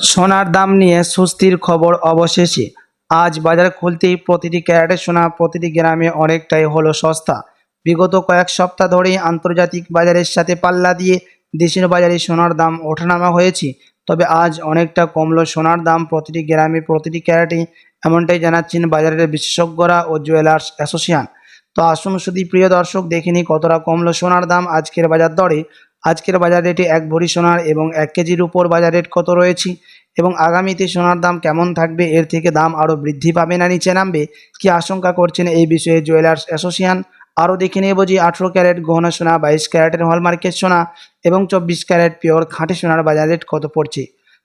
সোনার দাম নিয়ে স্বস্তির খবর অবশেষে। আজ বাজার খুলতেই প্রতিটি ক্যারেটের সোনা, প্রতিটি গ্রামে অনেকটাই হলো সস্তা। বিগত কয়েক সপ্তাহ ধরেই আন্তর্জাতিক বাজারের সাথে পাল্লা দিয়ে দেশের বাজারে সোনার দাম ওঠানামা হয়েছে। তবে আজ অনেকটা কমলো সোনার দাম প্রতিটি গ্রামে, প্রতিটি ক্যারেটে, এমনটাই জানাচ্ছেন বাজারের বিশেষজ্ঞরা ও জুয়েলার্স অ্যাসোসিয়েশন। তো আসুন শুধু প্রিয় দর্শক দেখিনি কতটা কমলো সোনার দাম আজকের বাজার দরে। আজকের বাজার রেটে এক ভরি সোনার এবং এক কেজির উপর বাজার রেট কত রয়েছে? এবং আগামীতে সোনার দাম কেমন থাকবে? এর থেকে দাম আরও বৃদ্ধি পাবে না নিচে নামবে? কি আশঙ্কা করছেন এই বিষয়ে জুয়েলার্স অ্যাসোসিয়েশন? আরও দেখে নেব যে আঠেরো ক্যারেট গহনা সোনা, বাইশ ক্যারেটের হলমার্কের সোনা এবং চব্বিশ ক্যারেট পিওর খাঁটি সোনার বাজার রেট কত পড়ছে?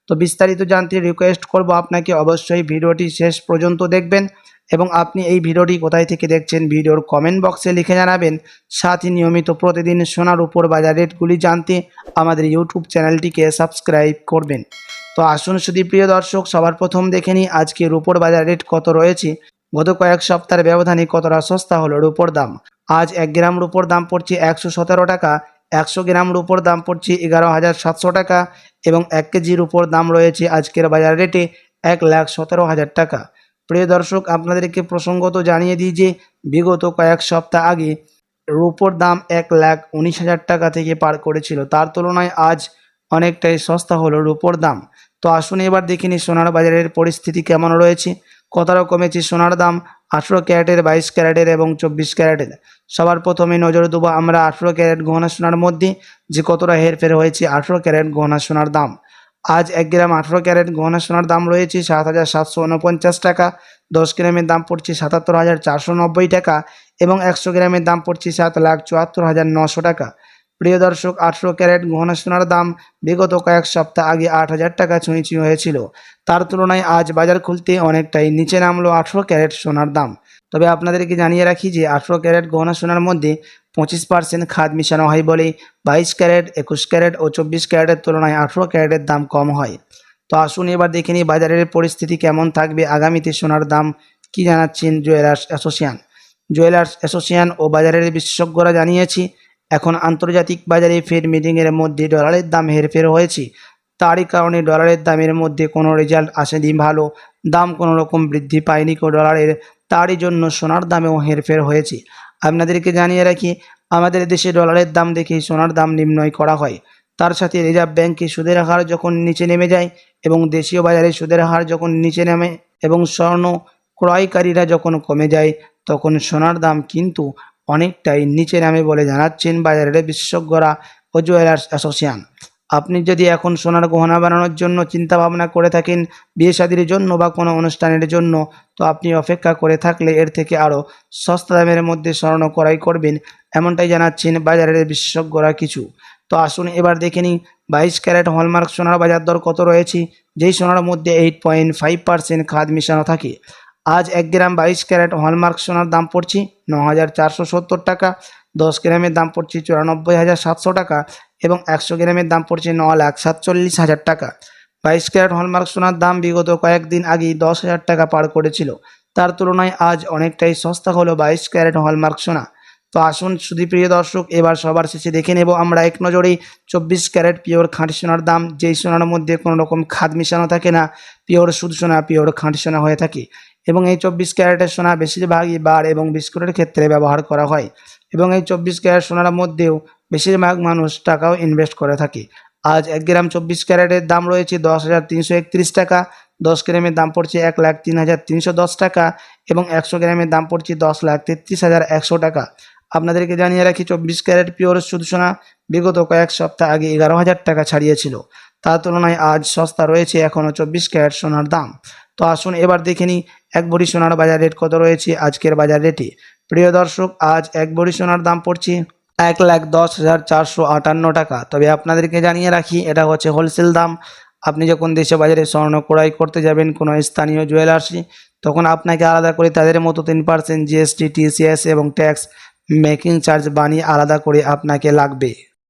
তো বিস্তারিত জানতে রিকোয়েস্ট করব আপনাকে। অবশ্যই ভিডিওটি শেষ পর্যন্ত দেখবেন। এবং আপনি এই ভিডিওটি কোথায় থেকে দেখছেন ভিডিওর কমেন্ট বক্সে লিখে জানাবেন। সাথে নিয়মিত প্রতিদিন সোনার উপর বাজার রেটগুলি জানতে আমাদের ইউটিউব চ্যানেলটিকে সাবস্ক্রাইব করবেন। তো আসুন শুধু প্রিয় দর্শক, সবার প্রথম দেখে নিই আজকে রুপোর বাজার রেট কত রয়েছে। গত কয়েক সপ্তাহের ব্যবধানে কতটা সস্তা হলো রুপোর দাম? আজ এক গ্রাম রুপোর দাম পড়ছে একশো সতেরো টাকা, একশো গ্রাম রুপোর দাম পড়ছে এগারো হাজার সাতশো টাকা এবং এক কেজির উপর দাম রয়েছে আজকের বাজার রেটে এক লাখ সতেরো হাজার টাকা। প্রিয় দর্শক, আপনাদেরকে প্রসঙ্গত জানিয়ে দিই যে বিগত কয়েক সপ্তাহ আগে রুপোর দাম এক লাখ উনিশ হাজার টাকা থেকে পার করেছিল। তার তুলনায় আজ অনেকটাই সস্তা হলো রুপোর দাম। তো আসুন এবার দেখে নিই সোনার বাজারের পরিস্থিতি কেমন রয়েছে। কতটা কমেছে সোনার দাম? আঠেরো ক্যারেটের, বাইশ ক্যারেটের এবং চব্বিশ ক্যারেটের। সবার প্রথমে নজর দেবো আমরা আঠেরো ক্যারেট গহনা সোনার মধ্যে, যে কতটা হেরফের হয়েছে আঠেরো ক্যারেট গহনা সোনার দাম। আজ এক গ্রাম আঠেরো ক্যারেট গহনা সোনার দাম রয়েছে সাত হাজার সাতশো উনপঞ্চাশ টাকা। দশ গ্রামের দাম পড়ছে সাতাত্তর হাজার চারশো নব্বই টাকা এবং একশো গ্রামের দাম পড়ছে সাত লাখ চুয়াত্তর হাজার নশো টাকা। প্রিয় দর্শক, আঠেরো ক্যারেট গহনা সোনার দাম বিগত কয়েক সপ্তাহ আগে আট হাজার টাকা ছুঁই ছুঁই হয়েছিল। তার তুলনায় আজ বাজার খুলতে অনেকটাই নিচে নামলো আঠেরো ক্যারেট সোনার দাম। তবে আপনাদেরকে জানিয়ে রাখি যে আঠেরো ক্যারেট গহনা সোনার মধ্যে পঁচিশ পার্সেন্ট খাদ মিশানো হয় বলে বাইশ ক্যারেট, একুশ ক্যারেট ও চব্বিশ ক্যারেটের তুলনায় আঠেরো ক্যারেটের দাম কম হয়। তো আসুন এবার দেখে নিই বাজারের পরিস্থিতি কেমন থাকবে আগামীতে সোনার দাম কি জানাচ্ছেন জুয়েলার্স অ্যাসোসিয়েশন। জুয়েলার্স অ্যাসোসিয়েশন ও বাজারের বিশেষজ্ঞরা জানিয়েছি এখন আন্তর্জাতিক বাজারে ফেড মিটিংয়ের মধ্যে ডলারের দাম হেরফের হয়েছে। তারই কারণে ডলারের দামের মধ্যে কোনো রেজাল্ট আসেনি ভালো। দাম কোনো রকম বৃদ্ধি পায়নি কো ডলারের তারই জন্য সোনার দামেও হেরফের হয়েছে। আপনাদেরকে জানিয়ে রাখি, আমাদের দেশে ডলারের দাম দেখেই সোনার দাম নির্ণয় করা হয়। তার সাথে রিজার্ভ ব্যাংকে সুদের হার যখন নিচে নেমে যায় এবং দেশীয় বাজারে সুদের হার যখন নিচে নামে এবং স্বর্ণ ক্রয়কারীরা যখন কমে যায়, তখন সোনার দাম কিন্তু অনেকটাই নিচে নামে বলে জানাচ্ছেন বাজারের বিশেষজ্ঞরা ও জুয়েলার্স অ্যাসোসিয়েশন। আপনি যদি এখন সোনার গহনা বানানোর জন্য চিন্তা ভাবনা করে থাকেন, বিয়ে শাদির জন্য বা কোনো অনুষ্ঠানের জন্য, তো আপনি অপেক্ষা করে থাকলে এর থেকে আরও সস্তা দামের মধ্যে স্বর্ণ ক্রয় করবেন, এমনটাই জানাচ্ছেন বাজারের বিশেষজ্ঞরা কিছু। তো আসুন এবার দেখে নিই, বাইশ ক্যারেট হলমার্ক সোনার বাজার দর কত রয়েছে? যেই সোনার মধ্যে এইট পয়েন্ট ফাইভ পার্সেন্ট খাদ মিশানো থাকে। আজ এক গ্রাম বাইশ ক্যারেট হলমার্ক সোনার দাম পড়ছে ন হাজার চারশো সত্তর টাকা, দশ গ্রামের দাম পড়ছে চুরানব্বই হাজার সাতশো টাকা এবং একশো গ্রামের দাম পড়ছে ন লাখ সাতচল্লিশ হাজার টাকা। বাইশ ক্যারেট হলমার্ক সোনার দাম বিগত কয়েকদিন আগেই দশ হাজার টাকা পার করেছিল। তার তুলনায় আজ অনেকটাই সস্তা হলো বাইশ ক্যারেট হলমার্ক সোনা। তো আসুন শুধু প্রিয় দর্শক, এবার সবার শেষে দেখে নেব আমরা এক নজরেই চব্বিশ ক্যারেট পিওর খাঁটি সোনার দাম, যেই সোনার মধ্যে কোনো রকম খাদ মিশানো থাকে না, পিওর সুদ সোনা, পিওর খাঁটি সোনা হয়ে থাকে। এবং এই চব্বিশ ক্যারেটের সোনা বেশিরভাগই বার এবং বিস্কুটের ক্ষেত্রে ব্যবহার করা হয়। এবং এই চব্বিশ ক্যারেট সোনার মধ্যেও বেশিরভাগ মানুষ টাকাও ইনভেস্ট করে থাকে। আজ এক গ্রাম চব্বিশ ক্যারেটের দাম রয়েছে দশ হাজার তিনশো একত্রিশ টাকা, দশ গ্রামের দাম পড়ছে এক লাখ তিন হাজার তিনশো দশ টাকা এবং একশো গ্রামের দাম পড়ছে দশ লাখ তেত্রিশ হাজার একশো টাকা। আপনাদেরকে জানিয়ে রাখি, চব্বিশ ক্যারেট পিওর শুধু সোনা বিগত কয়েক সপ্তাহ আগে এগারো হাজার টাকা ছাড়িয়েছিল। তার তুলনায় আজ সস্তা রয়েছে এখনও চব্বিশ ক্যারেট সোনার দাম। তো আসুন এবার দেখে নিই, এক ভরি সোনার বাজার রেট কত রয়েছে আজকের বাজার রেটে। প্রিয় দর্শক, আজ এক ভরি সোনার দাম পড়ছে এক লাখ দশ হাজার চারশো আটান্ন টাকা। তবে আপনাদেরকে জানিয়ে রাখি, এটা হচ্ছে হোলসেল দাম। আপনি যখন দেশে বাজারে স্বর্ণ ক্রয় করতে যাবেন কোনো স্থানীয় জুয়েলার্সে তখন আপনাকে আলাদা করে তাদের মতো তিন পার্সেন্ট জিএসটি টিসিএস এবং ট্যাক্স মেকিং চার্জ বানিয়ে আলাদা করে আপনাকে লাগবে।